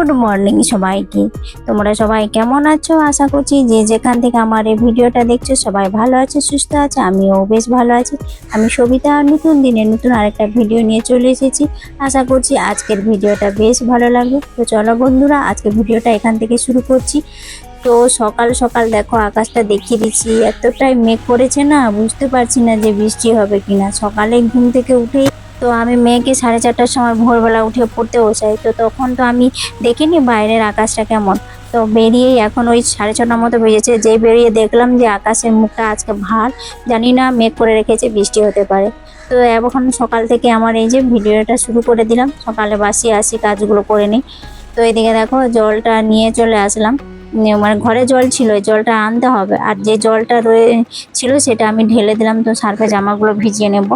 Good morning সবাইকে। তোমরা সবাই কেমন আছো? আশা করছি যে যেখান থেকে আমার এই ভিডিওটা দেখছ, সবাই ভালো আছে, সুস্থ আছে, আমিও বেশ ভালো আছি। আমি সবিতা, নতুন দিনে নতুন আরেকটা ভিডিও নিয়ে চলে এসেছি। আশা করছি আজকের ভিডিওটা বেশ ভালো লাগবে। তো চলো বন্ধুরা আজকে ভিডিওটা এখান থেকে শুরু করছি। তো সকাল সকাল দেখো, আকাশটা দেখিয়ে দিচ্ছি। এতটাই মেঘ করেছে না, বুঝতে পারছি না যে বৃষ্টি হবে কিনা। সকালে ঘুম থেকে উঠেই তো আমি মেয়েকে সাড়ে চারটার সময় ভোরবেলা উঠে পড়তে বসাই তো তখন তো আমি দেখিনি বাইরের আকাশটা কেমন। তো বেরিয়েই এখন ওই সাড়ে ছটার মতো বেজেছে। যেই বেরিয়ে দেখলাম যে আকাশের মুখটা আজকে ভার, জানি না মেঘ করে রেখেছে, বৃষ্টি হতে পারে। তো এখন সকাল থেকে আমার এই যে ভিডিওটা শুরু করে দিলাম। সকালে বাসি আসি, কাজগুলো করে নিই। তো এদিকে দেখো জলটা নিয়ে চলে আসলাম। মানে ঘরে জল ছিল জলটা আনতে হবে। আর যে জলটা রয়ে ছিল সেটা আমি ঢেলে দিলাম, তো সার্ফে জামাগুলো ভিজিয়ে নেব।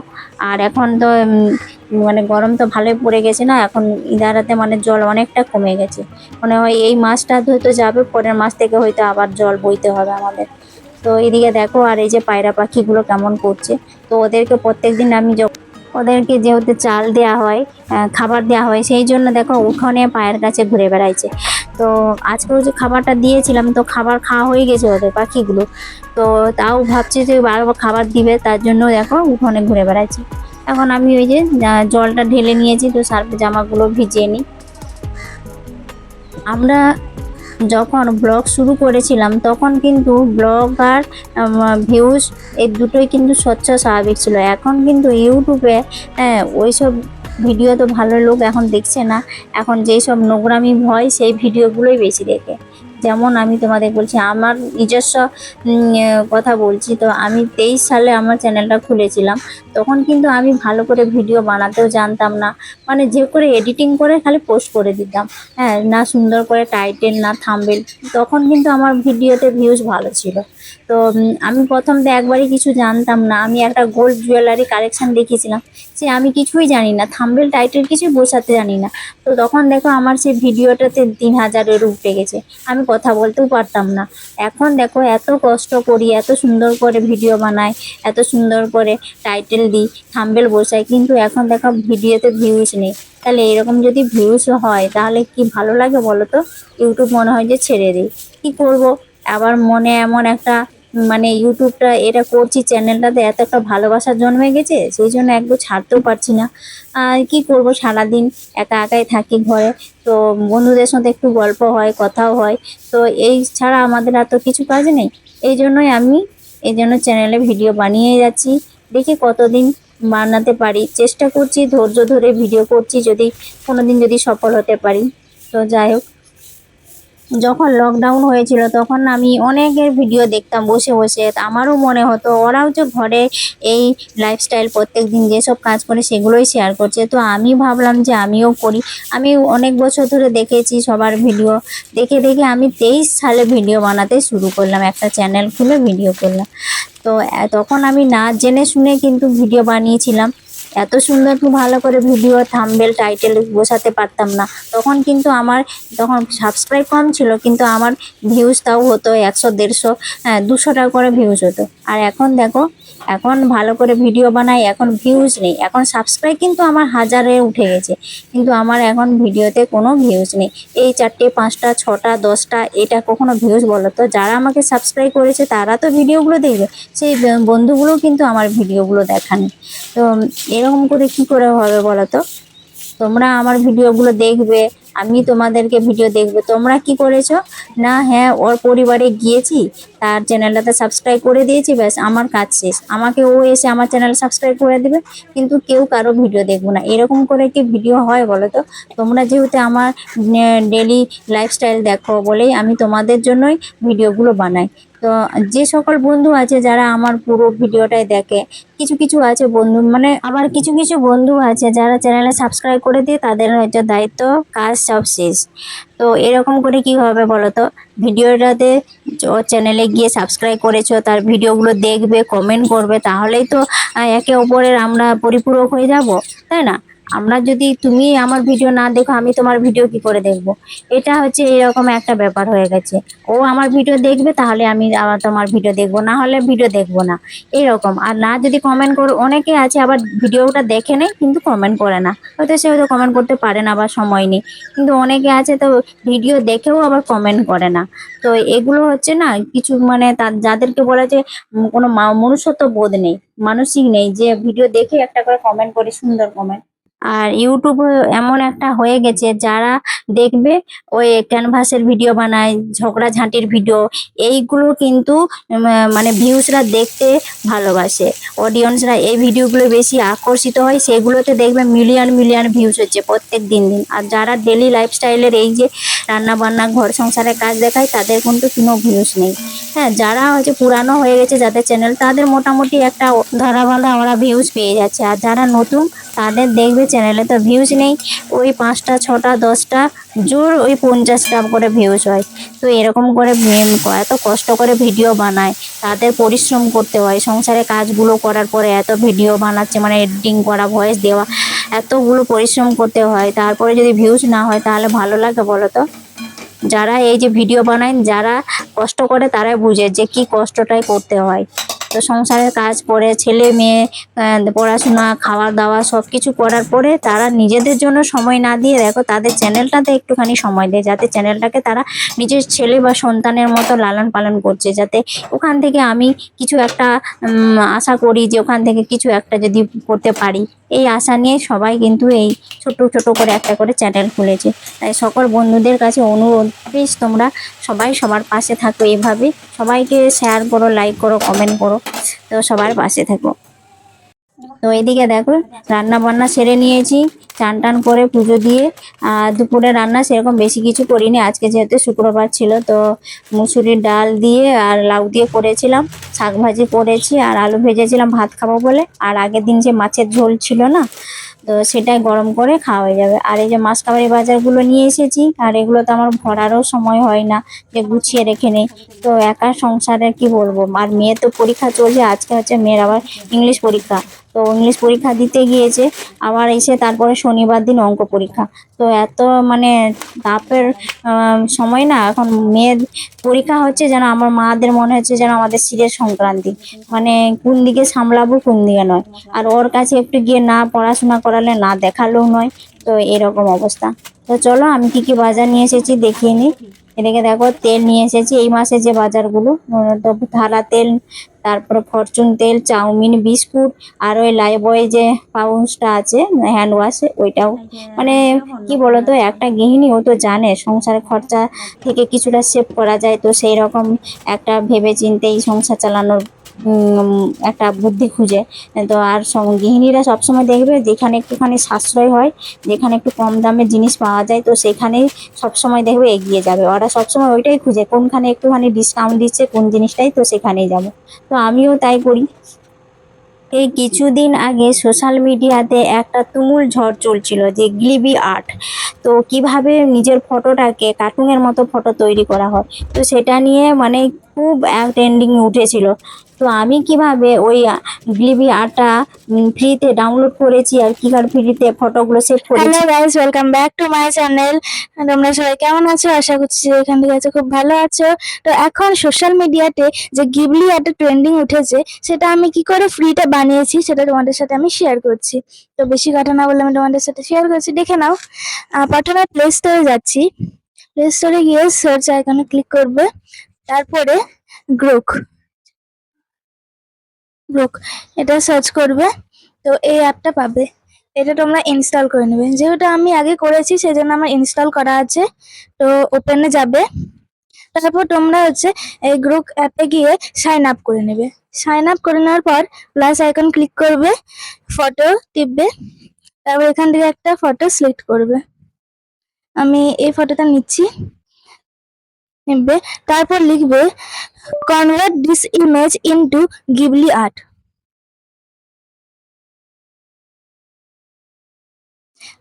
আর এখন তো মানে গরম তো ভালোই পড়ে গেছে না, এখন ইদারাতে মানে জল অনেকটা কমে গেছে। মনে হয় এই মাসটা হয়তো যাবে, পরের মাস থেকে হয়তো আবার জল বইতে হবে আমাদের। তো এদিকে দেখো, আর এই যে পায়রা পাখিগুলো কেমন করছে। তো ওদেরকে প্রত্যেকদিন আমি যখন ওদেরকে যেহেতু চাল দেওয়া হয় খাবার দেওয়া হয়, সেই জন্য দেখো উঠোনে পায়ের কাছে ঘুরে বেড়াইছে। তো আজকেও যে খাবারটা দিয়েছিলাম, তো খাবার খাওয়া হয়ে গেছে ওদের পাখিগুলো। তো তাও ভাবছি যে বারবার খাবার দিবে, তার জন্য দেখো উঠোনে ঘুরে বেড়াচ্ছে। এখন আমি ওই যে জলটা ঢেলে নিয়েছি, তো সার্ফে জামাগুলো ভিজিয়ে নিই। আমরা যখন ব্লগ শুরু করেছিলাম, তখন কিন্তু ব্লগ আর ভিউজ এই দুটোই কিন্তু স্বচ্ছ স্বাভাবিক ছিল। এখন কিন্তু ইউটিউবে হ্যাঁ ওইসব ভিডিও তো ভালো লোক এখন দেখছে না। এখন যেই সব নোংরামি হয়, সেই ভিডিওগুলোই বেশি দেখে। যেমন আমি তোমাদের বলছি, আমার নিজস্ব কথা বলছি। তো আমি তেইশ সালে আমার চ্যানেলটা খুলেছিলাম। তখন কিন্তু আমি ভালো করে ভিডিও বানাতেও জানতাম না। মানে যে করে এডিটিং করে খালি পোস্ট করে দিতাম। হ্যাঁ না সুন্দর করে টাইটেল, না থাম্বেল, তখন কিন্তু আমার ভিডিওতে ভিউজ ভালো ছিল। তো আমি প্রথম তো একবারই কিছু জানতাম না। আমি একটা গোল্ড জুয়েলারি কালেকশন দেখিয়েছিলাম। সে আমি কিছুই জানি না। থাম্বেল, টাইটেল কিছুই বসাতে জানি না। তো তখন দেখো আমার সেই ভিডিওটাতে তিন হাজারের উঠে গেছে। আমি কথা বলতেও পারতাম না। এখন দেখো এত কষ্ট করি, এত সুন্দর করে ভিডিও বানাই, এত সুন্দর করে টাইটেল দিই থাম্বেল বসাই, কিন্তু এখন দেখো ভিডিওতে ভিউজ নেই। তাহলে এরকম যদি ভিউজ হয়, তাহলে কি ভালো লাগে বলো তো? ইউটিউব মনে হয় যে ছেড়ে দিই। কী করব? আবার মনে এমন একটা মানে ইউটিউবটা, এটা করছি, চ্যানেলটাতে এত একটা ভালোবাসা জন্মে গেছে, সেই জন্য একদম ছাড়তেও পারছি না। আর কি করব, সারাদিন একা একাই থাকি ঘরে। তো বন্ধুদের সাথে একটু গল্প হয়, কথাও হয়। তো এই ছাড়া আমাদের আর তো কিছু কাজ নেই। এই জন্যই আমি এই জন্য চ্যানেলে ভিডিও বানিয়ে যাচ্ছি। দেখি কতদিন বানাতে পারি। চেষ্টা করছি, ধৈর্য ধরে ভিডিও করছি, যদি কোনোদিন যদি সফল হতে পারি। তো যাই হোক। যখন লকডাউন হয়েছিল, তখন আমি অনেকের ভিডিও দেখতাম বসে বসে। আমারও মনে হতো, ওরাও যে ঘরে এই লাইফস্টাইল প্রত্যেক দিন যেসব কাজ করে, সেগুলোই শেয়ার করছে। তো আমি ভাবলাম যে আমিও করি। আমি অনেক বছর ধরে দেখেছি সবার ভিডিও দেখে দেখে আমি তেইশ সালে ভিডিও বানাতে শুরু করলাম, একটা চ্যানেল খুলে ভিডিও করলাম। তো তখন আমি না জেনে শুনে কিন্তু ভিডিও বানিয়েছিলাম। এত সুন্দর ভালো করে ভিডিও থাম্বেল টাইটেল বসাতে পারতাম না। তখন কিন্তু আমার, তখন সাবস্ক্রাইব কম ছিল, কিন্তু আমার ভিউজ তাও হতো একশো, দেড়শো হ্যাঁ দুশো টাকা করে ভিউজ হতো। আর এখন দেখো, এখন ভালো করে ভিডিও বানাই, এখন ভিউজ নেই। এখন সাবস্ক্রাইব কিন্তু আমার হাজারে উঠে গেছে। কিন্তু আমার এখন ভিডিওতে কোনো ভিউজ নেই। এই চারটে, পাঁচটা, ছটা, দশটা, এটা কখনো ভিউজ বলো তো? যারা আমাকে সাবস্ক্রাইব করেছে, তারা তো ভিডিওগুলো দেখবে। সেই ব- বন্ধুগুলোও কিন্তু আমার ভিডিওগুলো দেখানি। তো এরকম করে কি করে হবে বলো তো তোমরা আমার ভিডিওগুলো দেখবে, আমি তোমাদেরকে ভিডিও দেখবে। তোমরা কি করেছ? না হ্যাঁ ওর পরিবারে গিয়েছি, তার চ্যানেলটাতে সাবস্ক্রাইব করে দিয়েছি, ব্যাস, আমার কাজ শেষ। আমাকে ও এসে আমার চ্যানেল সাবস্ক্রাইব করে দেবে, কিন্তু কেউ কারও ভিডিও দেখব না। এরকম করে কি ভিডিও হয় বলো তো তোমরা যেহেতু আমার ডেলি লাইফস্টাইল দেখো বলেই আমি তোমাদের জন্যই ভিডিওগুলো বানাই। তো যে সকল বন্ধু আছে যারা আমার পুরো ভিডিওটাই দেখে, কিছু কিছু আছে বন্ধু মানে আবার কিছু কিছু বন্ধু আছে যারা চ্যানেলে সাবস্ক্রাইব করে দিয়ে তাদের হয়তো দায়িত্ব, কাজ সব শেষ। তো এরকম করে কি হবে বলো তো ভিডিওটাতে চ্যানেলে গিয়ে সাবস্ক্রাইব করেছ, তার ভিডিওগুলো দেখবে কমেন্ট করবে, তাহলেই তো একে অপরের আমরা পরিপূরক হয়ে যাব, তাই না? আমরা যদি তুমি আমার ভিডিও না দেখো, আমি তোমার ভিডিও কি করে দেখব? এটা হচ্ছে এরকম একটা ব্যাপার হয়ে গেছে। ও আমার ভিডিও দেখবে, তাহলে আমি আবার তোমার ভিডিও দেখব। না হলে ভিডিও দেখব না। এরকম। আর না যদি কমেন্ট করো, অনেকে আছে আবার ভিডিওটা দেখে নেয়, কিন্তু কমেন্ট করে না। হয়তো সে হয়তো কমেন্ট করতে পারে না বা সময় নেই। কিন্তু অনেকে আছে তো ভিডিও দেখেও আবার কমেন্ট করে না। তো এগুলো হচ্ছে না, কিছু মানে যাদেরকে বলা যে কোনো মনুষ্যত্ব বোধ নেই, মানসিক নেই, যে ভিডিও দেখে একটা করে কমেন্ট করে, সুন্দর কমেন্ট আর ইউটিউব এমন একটা হয়ে গেছে, যারা দেখবে ওই ক্যানভাসের ভিডিও বানায়, ঝগড়া ঝাঁটির ভিডিও এইগুলো কিন্তু মানে ভিউজরা দেখতে ভালোবাসে। অডিয়েন্সরা এই ভিডিওগুলো বেশি আকর্ষিত হয়, সেগুলোতে দেখবে মিলিয়ন মিলিয়ন ভিউজ হচ্ছে প্রত্যেক দিন দিন। আর যারা ডেলি লাইফস্টাইলের এই যে রান্না বান্না ঘর সংসারের কাজ দেখায়, তাদের কিন্তু কোনো ভিউজ নেই। হ্যাঁ যারা হচ্ছে পুরানো হয়ে গেছে যাদের চ্যানেল তাদের মোটামুটি একটা ধরা বাঁধা ওরা ভিউজ পেয়ে যাচ্ছে। আর যারা নতুন, তাদের দেখবে চ্যানেলে তো ভিউজ নেই। ওই পাঁচটা, ছটা, দশটা, জোর ওই পঞ্চাশটা করে ভিউজ হয়। তো এরকম করে এত কষ্ট করে ভিডিও বানায়, তাদের পরিশ্রম করতে হয়। সংসারে কাজগুলো করার পরে এত ভিডিও বানাচ্ছে মানে এডিটিং করা ভয়েস দেওয়া, এতগুলো পরিশ্রম করতে হয়। তারপরে যদি ভিউজ না হয়, তাহলে ভালো লাগে বলো তো? যারা এই যে ভিডিও বানায়, যারা কষ্ট করে, তারাই বুঝে যে কি কষ্টটাই করতে হয়। সংসারের কাজ করে ছেলে মেয়ে পড়াশোনা খাওয়া দাওয়া সব কিছু করার পরে তারা নিজেদের জন্য সময় না দিয়ে দেখো তাদের চ্যানেলটাতে একটুখানি সময় দেয়, যাতে চ্যানেলটাকে তারা নিজের ছেলে বা সন্তানের মতো লালন পালন করছে, যাতে ওখান থেকে আমি কিছু একটা আশা করি যে ওখান থেকে কিছু একটা যদি করতে পারি। এই আশা নিয়ে সবাই কিন্তু এই ছোট ছোট করে একটা করে চ্যানেল খুলেছে। তাই সকল বন্ধুদের কাছে অনুরোধ প্লিজ তোমরা সবাই সবার পাশে থাকো এভাবে। সবাইকে শেয়ার করো লাইক করো কমেন্ট করো। তো সবার পাশে থাকো। তো এদিকে দেখো রান্না বান্না সেরে নিয়েছি চান টান করে পুজো দিয়ে, আর দুপুরে রান্না সেরকম বেশি কিছু করিনি, আজকে যেহেতু শুক্রবার ছিল, তো মুসুরির ডাল দিয়ে আর লাউ দিয়ে করেছিলাম, শাক ভাজি করেছি, আর আলু ভেজেছিলাম, ভাত খাব বলে, আর আগের দিন যে মাছের ঝোল ছিল না, তো সেটাই গরম করে খাওয়া হয়ে যাবে, আর এই যে মাছ কাবারি বাজারগুলো নিয়ে এসেছি, আর এগুলো তো আমার ভরারও সময় হয় না, যে গুছিয়ে রেখে নেই, তো একা সংসারে কি বলব, আর মেয়ে তো পরীক্ষা চলছে, আজকে হচ্ছে মেয়ের আবার ইংলিশ পরীক্ষা তো ইংলিশ পরীক্ষা দিতে গিয়েছে। আবার এসে তারপরে শনিবার দিন অঙ্ক পরীক্ষা। তো এত মানে তাপের সময় না, এখন মেয়ের পরীক্ষা হচ্ছে যেন আমার মাদের মনে হচ্ছে যেন আমাদের শিরের সংক্রান্তি। মানে কোন দিকে সামলাবো, কোন দিকে নয়। আর ওর কাছে একটু গিয়ে না পড়াশোনা করালে, না দেখালেও নয়। তো এরকম অবস্থা। তো চলো আমি কি কি বাজার নিয়ে এসেছি দেখিয়ে নিই। এদিকে দেখো, তেল নিয়ে এসেছি। এই মাসে যে বাজারগুলো ধারা তেল, তারপরে ফরচুন তেল, চাউমিন, বিস্কুট, আর ওই লাইবয় যে পাউসটা আছে, হ্যান্ড ওয়াশ, ওইটাও। মানে কি বলতো, একটা গৃহিণী ও তো জানে সংসার খরচা থেকে কিছুটা সেভ করা যায়, তো সেই রকম একটা ভেবে চিন্তেই সংসার চালানোর একটা বুদ্ধি খুঁজে। তো আর গৃহিণীরা সবসময় দেখবে যেখানে একটুখানি সাশ্রয় হয়, যেখানে একটু কম দামে জিনিস পাওয়া যায়, তো সেখানেই সবসময় দেখবে এগিয়ে যাবে। ওরা সবসময় ওইটাই খুঁজে, কোনখানে একটুখানি ডিসকাউন্ট দিচ্ছে, কোন জিনিসটাই তো সেখানেই যাব। তো আমিও তাই করি। এই কিছুদিন আগে সোশ্যাল মিডিয়াতে একটা তুমুল ঝড় চলছিল যে গ্লিবি আর্ট তো কীভাবে নিজের ফটোটাকে কার্টুনের মতো ফটো তৈরি করা হয়? তো সেটা নিয়ে মানে খুব ট্রেন্ডিং উঠেছিল। তো আমি কীভাবে ওই গ্লিবি আর্টটা ফ্রিতে ডাউনলোড করেছি আর কি কার ফ্রিতে ফটোগুলো সেভ করেছি। Hello guys welcome back to my channel তোমরা সবাই কেমন আছো? আশা করছি যে এখান থেকে আছো খুব ভালো আছো। তো এখন সোশ্যাল মিডিয়াতে যে গিবলি একটা ট্রেন্ডিং উঠেছে, সেটা আমি কি করে ফ্রিতে বানিয়েছি সেটা তোমাদের সাথে আমি শেয়ার করছি। তো বেশি কথা না বলে আমি তোমাদের সাথে শেয়ার করছি। দেখে নাও প্রথমে প্লে স্টোরে যাচ্ছি। প্লে স্টোরে গিয়ে সার্চ আইকনে ক্লিক করবে। তারপরে গ্রোক গ্রোক এটা সার্চ করবে, তো এই অ্যাপটা পাবে। এটা তোমরা ইনস্টল করে নেবে। যেহেতু আমি আগে করেছি, সেজন্য আমার ইনস্টল করা আছে, তো ওপেনে যাবে। তারপর তোমরা হচ্ছে এই গ্রুপ অ্যাপে গিয়ে সাইন আপ করে নেবে। সাইন আপ করে নেওয়ার পর প্লাস আইকন ক্লিক করবে ফটো টিপবে, তারপর এখান থেকে একটা ফটো সিলেক্ট করবে। আমি এই ফটোটা নিচ্ছি। নিবে তারপর লিখবে convert this image into Ghibli art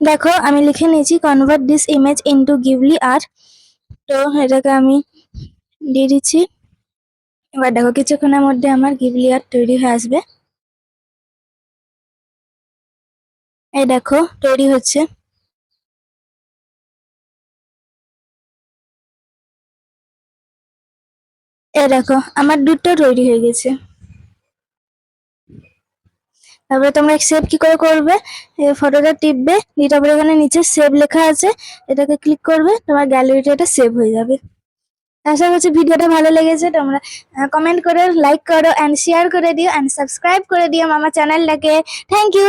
দেখো, আমি লিখে নিয়েছি convert this image into Ghibli art তো এটাকে আমি দিয়ে দিচ্ছি। এবার দেখো, কিছুক্ষণের মধ্যে আমার গিবলি আর্ট তৈরি হয়ে আসবে। এই দেখো, তৈরি হচ্ছে। এই দেখো, আমার দুধটা তৈরি হয়ে গেছে। তারপরে তোমরা সেভ কি করে করবে? ফটোটা টিপবে তারপরে এখানে নিচে সেভ লেখা আছে। এটাকে ক্লিক করবে, তোমার গ্যালারিতে এটা সেভ হয়ে যাবে। আশা করছি ভিডিওটা ভালো লেগেছে। তোমরা কমেন্ট করো লাইক করো অ্যান্ড শেয়ার করে দিও অ্যান্ড সাবস্ক্রাইব করে দিও আমার চ্যানেলটাকে থ্যাংক ইউ